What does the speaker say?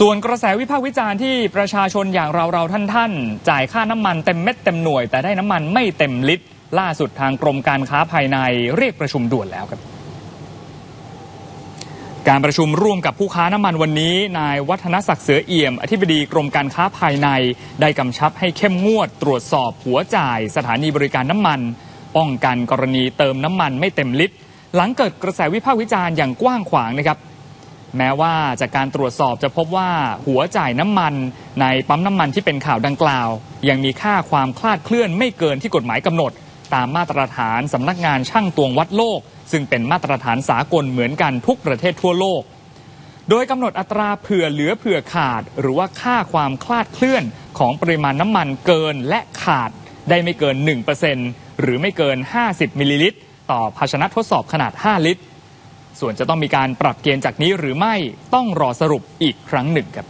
ส่วนกระแสวิพากษ์วิจารณ์ที่ประชาชนอย่างเราเราท่านท่านๆจ่ายค่าน้ำมันเต็มเม็ดเต็มหน่วย แต่ได้น้ำมันไม่เต็มลิตร ล่าสุดทางกรมการค้าภายในเรียกประชุมด่วนแล้วครับ การประชุมร่วมกับผู้ค้าน้ำมันวันนี้ นายวัฒนศักดิ์เสือเอี่ยม อธิบดีกรมการค้าภายใน ได้กำชับให้เข้มงวด ตรวจสอบหัวจ่าย สถานีบริการน้ำมัน ป้องกันกรณีเติมน้ำมันไม่เต็มลิตร หลังเกิดกระแสวิพากษ์วิจารณ์อย่างกว้างขวางนะครับ แม้ว่าจากการตรวจสอบจะพบว่าหัวจ่ายน้ำมันในปั๊มน้ำมันที่เป็นข่าวดังกล่าว ยังมีค่าความคลาดเคลื่อนไม่เกินที่กฎหมายกำหนด ตามมาตรฐานสำนักงานช่างตวงวัดโลก ซึ่งเป็นมาตรฐานสากลเหมือนกันทุกประเทศทั่วโลก โดยกำหนดอัตราเผื่อเหลือเผื่อขาด หรือว่าค่าความคลาดเคลื่อนของปริมาณน้ำมันเกินและขาดได้ไม่เกิน 1%หรือไม่เกิน 50 มิลลิลิตร ต่อภาชนะทดสอบขนาด 5 ลิตร ส่วนจะต้องมีการปรับเกณฑ์จากนี้หรือไม่ต้องรอสรุปอีกครั้งหนึ่งครับ